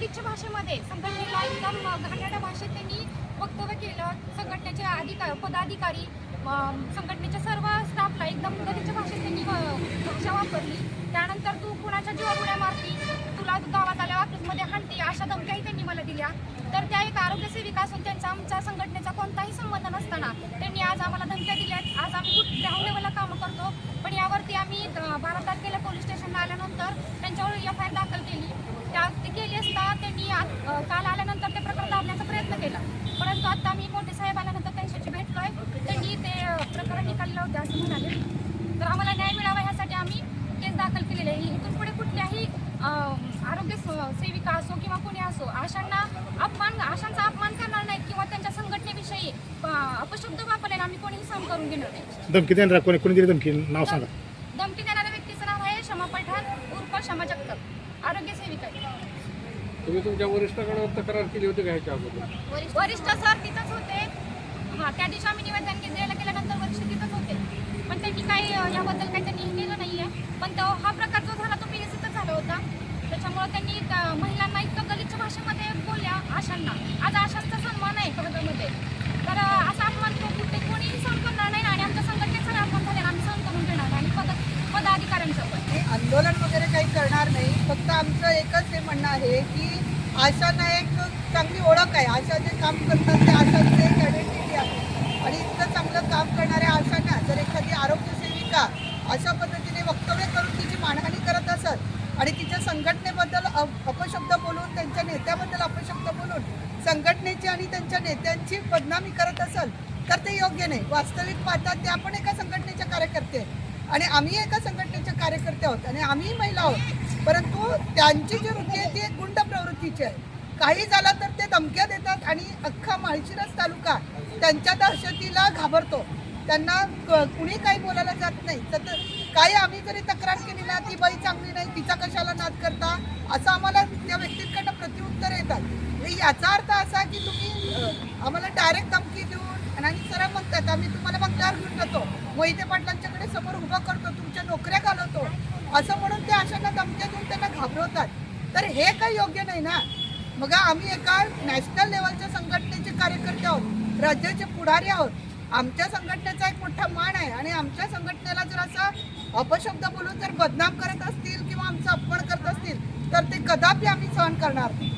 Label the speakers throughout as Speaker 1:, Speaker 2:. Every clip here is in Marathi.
Speaker 1: भाषेमध्ये संघटनेला एकदम घाणेरड्या भाषेत त्यांनी वक्तव्य केलं. संघटनेचे अधिकार पदाधिकारी संघटनेच्या सर्व स्टाफला एकदम गलीच्या भाषेत त्यांनी भाषा वापरली. त्यानंतर तू कुणाच्या जीवावर उड्या मारती? तुला गावात आल्या ऑफिसमध्ये हाणते? अशा धमक्याही त्यांनी मला दिल्या. तर त्या एक आरोग्य सेविका असून त्यांचा आमच्या संघटनेचा कोणताही संबंध नसताना त्यांनी आज आम्हाला धमक्या दिल्या आज आम्ही कुठ ग्राउंड लेवलला कामं करतो. पण यावरती आम्ही बारा तारखेला पोलीस स्टेशनला आल्यानंतर त्यांच्यावर एफ आय आर दाखल केली. आज केली असता त्यांनी काल आल्यानंतर ते प्रकरण दाबण्याचा प्रयत्न केला. परंतु आता मी मोठे साहेब आल्यानंतर त्यांच्याशी भेटलोय. त्यांनी ते प्रकरण निकाललं होतं असं म्हणाले. तर आम्हाला न्याय मिळावा ह्यासाठी आम्ही केस दाखल केलेले आहे. इथून पुढे कुठल्याही आरोग्य स- सेविका असो किंवा कोणी असो आशांना अपमान आशांचा अपमान करणार नाही किंवा त्यांच्या संघटनेविषयी अपशब्द वापरलेला आम्ही कोणीही सहन करून घेणार नाही.
Speaker 2: धमकी देणार कोणी? कोणी दिली धमकी? नाव सांगा
Speaker 1: धमकी देणाऱ्या व्यक्तीचं नाव आहे क्षमा पठाण उर्फ क्षमा जगताप आरोग्य सेविका आहे.
Speaker 3: तुम्ही तुमच्या वरिष्ठाकडे तक्रार केली होती का ह्याच्या अगोदर?
Speaker 1: वरिष्ठ सर तिथंच होते. हा त्या दिवशी आम्ही निवेदन द्यायला गेल्यानंतर वरिष्ठ तिथंच होते. पण त्यांनी काही अं, याबद्दल काही त्यांनी हे केलं नाहीये. पण तो हा प्रकार जो झाला तो पीएससीतच झाला होता. त्याच्यामुळे त्यांनी त्या महिलांना इतकं गलिच्छ भाषेमध्ये बोलल्या आशांना. आज आशांचा सन्मान आहे भागामध्ये तर अं, असा अपमान तो कुठे कोणीही सहन करणार नाही आणि आमच्या संघटनेचा अपमान झाले आम्ही सहन करून घेणार नाही. आणि पद पदाधिकाऱ्यांचं पण
Speaker 4: हे आंदोलन वगैरे काही करणार नाही फक्त आमचं एकच हे म्हणणं आहे की आशांना एक चांगली ओळख आहे. आशा जे काम करतात ते आशांचं एक आयडेंटिटी आहे. आणि इतकं चांगलं काम करणाऱ्या आशांना जर एखादी आरोग्यसेविका अशा पद्धतीने वक्तव्य करून तिची मानहानी करत असत आणि तिच्या संघटनेबद्दल अप- अपशब्द बोलून त्यांच्या नेत्याबद्दल अपशब्द बोलून संघटनेची आणि त्यांच्या नेत्यांची बदनामी करत असेल तर ते योग्य नाही. वास्तविक पाहता ते आपण एका संघटनेच्या कार्यकर्ते. आहेत. आणि आम्ही एका संघटनेचे कार्यकर्ते आहोत आणि आम्ही महिला आहोत. परंतु त्यांची जी वृत्ती आहे ती एक गुंड प्रवृत्तीची आहे. काही झालं तर ते धमक्या देतात आणि अख्खा माळशिरस तालुका त्यांच्या दहशतीला घाबरतो. त्यांना क- कुणी काही बोलायला जात नाही. तर काही आम्ही जरी तक्रार केली ना ती बाई चांगली नाही तिचा कशाला नाद करता? असं आम्हाला त्या व्यक्तींकडनं प्रत्युत्तर येतात. याचा अर्थ असा की तुम्ही आम्हाला डायरेक्ट धमकी देऊन आणि सरळ म्हणतात आम्ही तुम्हाला मग घेऊन जातो. मोहिते पाटलांच्याकडे समोर उभं करतो तुमच्या नोकऱ्या घालवतो. असं म्हणून ते धमक्या देऊन त्यांना घाबरवतात. तर हे काही योग्य नाही ना? मग आम्ही एका नॅशनल लेवलच्या संघटनेचे कार्यकर्ते आहोत. राज्याचे पुढारी आहोत. आमच्या संघटनेचा एक मोठा मान आहे. आणि आमच्या संघटनेला जर असा अपशब्द बोलून जर बदनाम करत असतील किंवा आमचा अपमान करत असतील तर ते कदापि आम्ही सहन करणार नाही.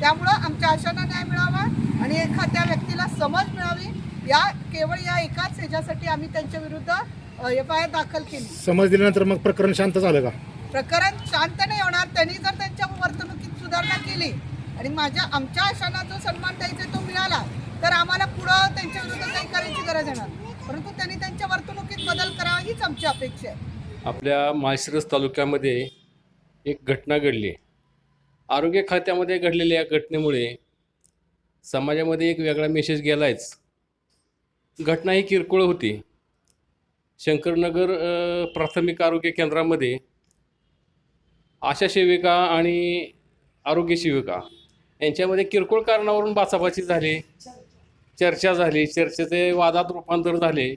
Speaker 4: त्यामुळं आमच्या आशांना न्याय मिळावा आणि एखाद्या व्यक्तीला समज मिळावी. या केवळ या एकाच ह्याच्यासाठी आम्ही त्यांच्या विरुद्ध एफ आय आर दाखल केली.
Speaker 2: समज दिल्यानंतर मग प्रकरण शांत झालं का?
Speaker 4: प्रकरण शांत नाही होणार त्यांनी जर त्यांच्या वर्तणुकीत सुधारणा केली आणि माझ्या आमच्या आशांना जो सन्मान द्यायचा तो मिळाला तर आम्हाला पुढं त्यांच्या विरुद्ध काही करायची गरज येणार. परंतु त्यांनी त्यांच्या वर्तणुकीत बदल करावा हीच आमची अपेक्षा आहे.
Speaker 3: आपल्या माळशिरस तालुक्यामध्ये एक घटना घडली. आरोग्य खात्यामध्ये घडलेल्या या घटनेमुळे समाजामध्ये एक वेगळा मेसेज गेलायच. घटना ही किरकोळ होती. शंकरनगर प्राथमिक आरोग्य केंद्रामध्ये आशा सेविका आणि आरोग्य सेविका यांच्यामध्ये किरकोळ कारणावरून बाचाबाची झाली चर्चा झाली चर्चेचे वादात रूपांतर झाले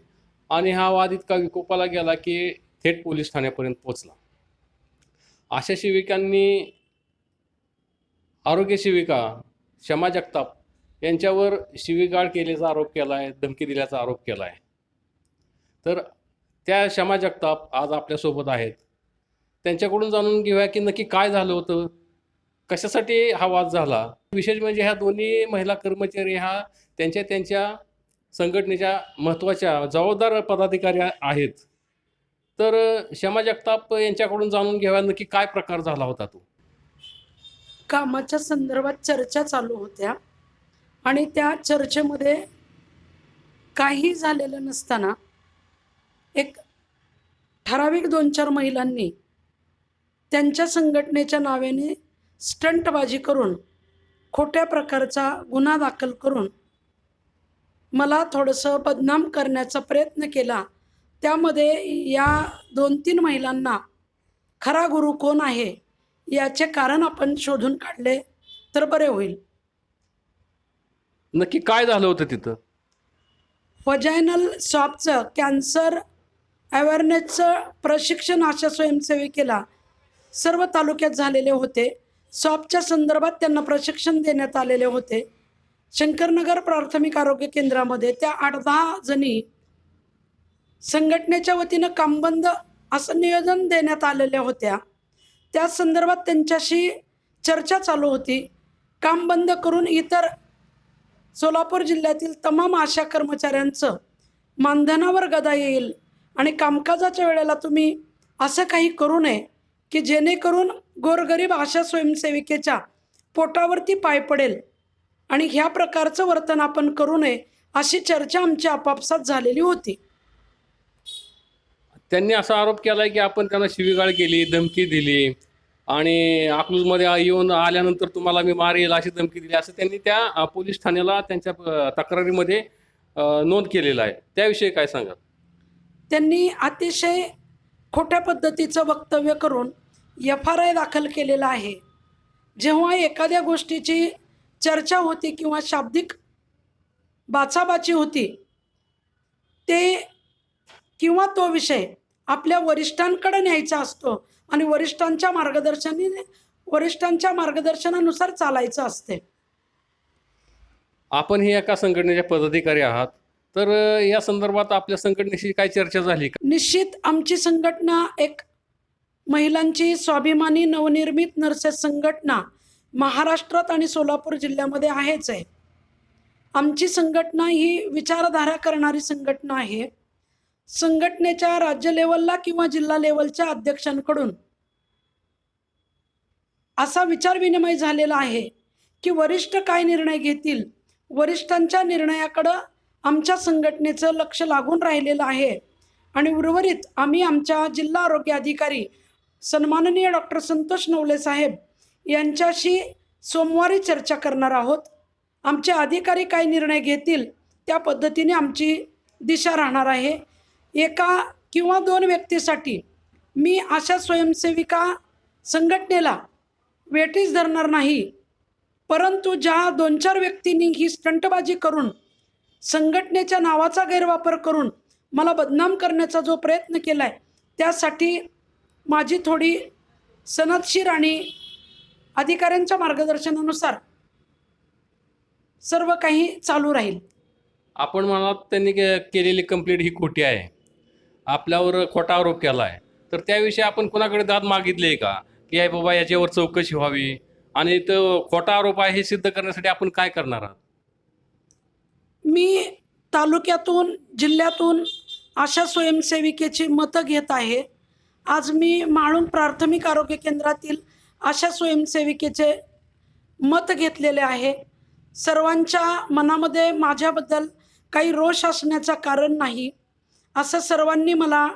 Speaker 3: आणि हा वाद इतका विकोपाला गेला की थेट पोलीस ठाण्यापर्यंत पोचला आशा सेविकांनी आरोग्य सेविका क्षमा जगताप यांच्यावर शिवीगाळ केल्याचा आरोप केला आहे धमकी दिल्याचा आरोप केला आहे तर त्या क्षमा जगताप आज आपल्यासोबत आहेत. त्यांच्याकडून जाणून घेऊया की नक्की काय झालं होतं कशासाठी हा वाद झाला. विशेष म्हणजे ह्या दोन्ही महिला कर्मचारी ह्या त्यांच्या त्यांच्या संघटनेच्या महत्त्वाच्या जबाबदार पदाधिकारी आहेत. तर क्षमा जगताप यांच्याकडून जाणून घ्यावा नक्की काय प्रकार झाला होता तो.
Speaker 5: कामाच्या संदर्भात चर्चा चालू होत्या आणि त्या चर्चेमध्ये काही झालेलं नसताना एक ठराविक दोन चार महिलांनी त्यांच्या संघटनेच्या नावाने स्टंटबाजी करून खोट्या प्रकारचा गुन्हा दाखल करून मला थोडंसं बदनाम करण्याचा प्रयत्न केला. त्यामध्ये या दोन तीन महिलांना खरा गुरु कोण आहे याचे कारण आपण शोधून काढले तर बरे होईल.
Speaker 3: नक्की काय झालं होतं तिथं?
Speaker 5: वजायनल स्वाबचं कॅन्सर अवेअरनेसचं प्रशिक्षण अशा स्वयंसेविकेला सर्व तालुक्यात झालेले होते. सॉपच्या संदर्भात त्यांना प्रशिक्षण देण्यात आलेले होते. शंकरनगर प्राथमिक आरोग्य केंद्रामध्ये त्या आठ दहा जणी संघटनेच्या वतीनं कामबंद असं नियोजन देण्यात आलेल्या होत्या. त्या संदर्भात त्यांच्याशी चर्चा चालू होती. काम बंद करून इतर सोलापूर जिल्ह्यातील तमाम आशा कर्मचाऱ्यांचं मानधनावर गदा येईल आणि कामकाजाच्या वेळेला तुम्ही असं काही करू नये की जेणेकरून गोरगरीब आशा स्वयंसेविकेच्या पोटावरती पाय पडेल आणि ह्या प्रकारचं वर्तन आपण करू नये अशी चर्चा आमची आपापसात झालेली होती.
Speaker 3: त्यांनी असा आरोप केला आहे की आपण त्यांना शिवीगाळ केली धमकी दिली आणि अकलूजमध्ये येऊन आल्यानंतर तुम्हाला मी मारेल अशी धमकी दिली असं त्यांनी त्या पोलीस ठाण्याला त्यांच्या तक्रारीमध्ये नोंद केलेलं आहे. त्याविषयी काय सांगा
Speaker 5: त्यांनी अतिशय खोट्या पद्धतीचं वक्तव्य करून एफ आर आय दाखल केलेला आहे. जेव्हा एखाद्या गोष्टीची चर्चा होती किंवा शाब्दिक बाचाबाची होती ते किंवा तो विषय आपल्या वरिष्ठांकडे न्यायचा असतो आणि वरिष्ठांच्या मार्गदर्शनाने वरिष्ठांच्या मार्गदर्शनानुसार चालायचं असते.
Speaker 3: आपण हे एका संघटनेचे पदाधिकारी आहात. तर या संदर्भात आपल्या संघटनेशी काय चर्चा झाली का?
Speaker 5: निश्चित आमची संघटना एक महिलांची स्वाभिमानी नवनिर्मित नर्सेस संघटना महाराष्ट्रात आणि सोलापूर जिल्ह्यामध्ये आहेच आहे. आमची संघटना ही विचारधारा करणारी संघटना आहे. संघटनेच्या राज्य लेवलला किंवा जिल्हा लेवलच्या अध्यक्षांकडून असा विचारविनिमय झालेला आहे की वरिष्ठ काय निर्णय घेतील वरिष्ठांच्या निर्णयाकडं आमच्या संघटनेचं लक्ष लागून राहिलेलं आहे. आणि उर्वरित आम्ही आमच्या जिल्हा आरोग्य अधिकारी सन्माननीय डॉक्टर संतोष नवले साहेब यांच्याशी सोमवारी चर्चा करणार आहोत. आमचे अधिकारी काय निर्णय घेतील त्या पद्धतीने आमची दिशा राहणार आहे. एका किंवा दोन व्यक्तीसाठी मी अशा स्वयंसेविका संघटनेला वेटीस धरणार नाही. परंतु ज्या दोन चार व्यक्तींनी ही स्टंटबाजी करून संघटनेच्या नावाचा गैरवापर करून मला बदनाम करण्याचा जो प्रयत्न केला आहे त्यासाठी माझी थोडी सनदशीर आणि अधिकाऱ्यांच्या मार्गदर्शनानुसार सर्व काही चालू राहील.
Speaker 3: आपण म्हणाल त्यांनी के- केलेली कंप्लेंट ही खोटी आहे. आपल्यावर खोटा आरोप केला आहे तर त्याविषयी आपण कोणाकडे दाद मागितले का? की आहे बाबा याच्यावर चौकशी व्हावी? आणि तो खोटा आरोप आहे हे सिद्ध करण्यासाठी आपण काय करणार आहात?
Speaker 5: मी तालुक्यातून जिल्ह्यातून अशा स्वयंसेविकेची मतं घेत आहे. आज मी माळून प्राथमिक आरोग्य केंद्रातील अशा स्वयंसेविकेचे मत घेतलेले आहे. सर्वांच्या मनामध्ये माझ्याबद्दल काही रोष असण्याचं कारण नाही असं सर्वांनी मला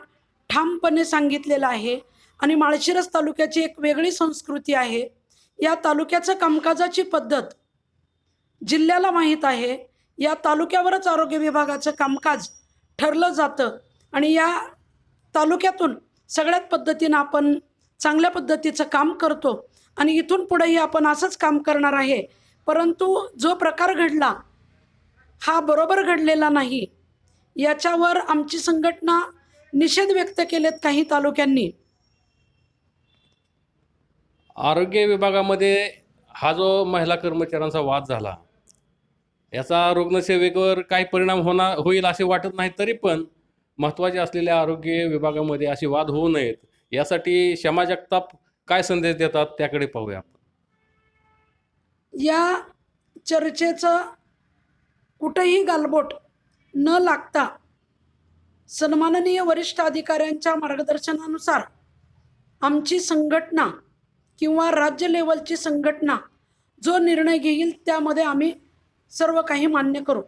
Speaker 5: ठामपणे सांगितलेलं आहे. आणि माळशिरस तालुक्याची एक वेगळी संस्कृती आहे. या तालुक्याचं कामकाजाची पद्धत जिल्ह्याला माहीत आहे. या तालुक्यावरच आरोग्य विभागाचं कामकाज ठरलं जातं. आणि या तालुक्यातून सगळ्यात पद्धतीनं आपण चांगल्या पद्धतीचं काम करतो. आणि इथून पुढेही आपण असंच काम करणार आहे. परंतु जो प्रकार घडला हा बरोबर घडलेला नाही. याच्यावर आमची संघटना निषेध व्यक्त केलेत काही तालुक्यांनी.
Speaker 3: आरोग्य विभागामध्ये हा जो महिला कर्मचाऱ्यांचा वाद झाला याचा रुग्णसेवेवर काही परिणाम होणार होईल असे वाटत नाही तरी पण महत्त्वाचे असलेल्या आरोग्य विभागामध्ये असे वाद होऊ नयेत. यासाठी क्षमा जगताप काय संदेश देतात त्याकडे पाहूया आपण.
Speaker 5: या चर्चेचं कुठेही गालबोट न लागता सन्माननीय वरिष्ठ अधिकाऱ्यांच्या मार्गदर्शनानुसार आमची संघटना किंवा राज्य लेवलची संघटना जो निर्णय घेईल त्यामध्ये आम्ही सर्व काही मान्य करू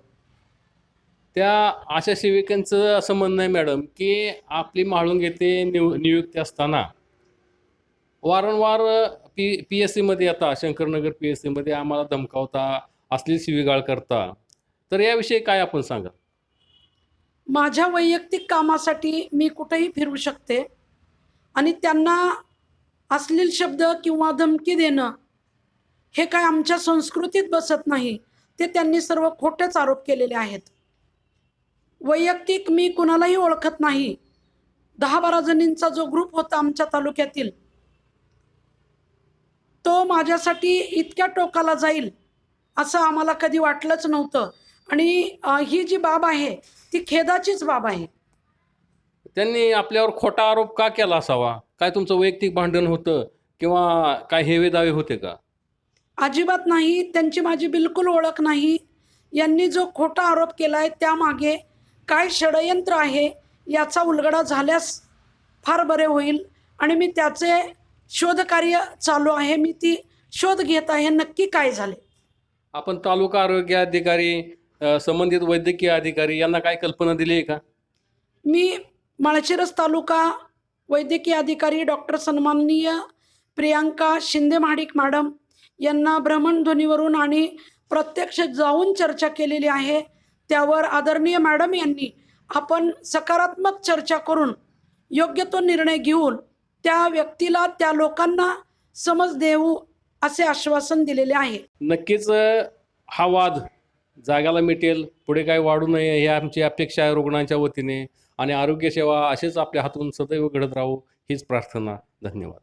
Speaker 3: त्या आशा सेविकांचं असं म्हणणं आहे मॅडम की आपली म्हाळुंग येथे निव नियुक्ती असताना वारंवार पी पी एस सीमध्ये येता शंकरनगर पी एस सीमध्ये आम्हाला धमकावता असली शिवीगाळ करता तर याविषयी काय आपण सांगा
Speaker 5: माझ्या वैयक्तिक कामासाठी मी कुठेही फिरू शकते आणि त्यांना अश्लील शब्द किंवा धमकी देणं हे काय आमच्या संस्कृतीत बसत नाही. ते त्यांनी सर्व खोटेच आरोप केलेले आहेत. वैयक्तिक मी कुणालाही ओळखत नाही. दहा बारा जणींचा जो ग्रुप होता आमच्या तालुक्यातील तो माझ्यासाठी इतक्या टोकाला जाईल असं आम्हाला कधी वाटलंच नव्हतं. आणि ही जी बाब आहे ती खेदाचीच बाब आहे.
Speaker 3: त्यांनी आपल्यावर खोटा आरोप का केला असावा? काय तुमचं वैयक्तिक भांडण होतं? किंवा काय हेवे दावे होते का?
Speaker 5: अजिबात नाही त्यांची माझी बिलकुल ओळख नाही. यांनी जो खोटा आरोप केला आहे त्यामागे काय षडयंत्र आहे याचा उलगडा झाल्यास फार बरे होईल. आणि मी त्याचे शोधकार्य चालू आहे मी ती शोध घेत आहे नक्की काय झाले?
Speaker 3: आपण तालुका आरोग्य अधिकारी संबंधित वैद्यकीय अधिकारी यांना काय कल्पना दिली आहे का?
Speaker 5: मी माळशिरस तालुका वैद्यकीय अधिकारी डॉक्टर सन्माननीय प्रियांका शिंदे महाडिक मॅडम यांना भ्रमणध्वनीवरून आणि प्रत्यक्ष जाऊन चर्चा केलेली आहे. त्यावर आदरणीय मॅडम यांनी आपण सकारात्मक चर्चा करून योग्य तो निर्णय घेऊन त्या व्यक्तीला त्या लोकांना समज देऊ असे आश्वासन दिलेले आहे.
Speaker 3: नक्कीच हा वाद जागाला मिटेल. पुढे काय वाढू नये ही आमची अपेक्षा आहे रुग्णांच्या वतीने. आणि आरोग्यसेवा असेच आपल्या हातून सदैव घडत राहू हीच प्रार्थना. धन्यवाद.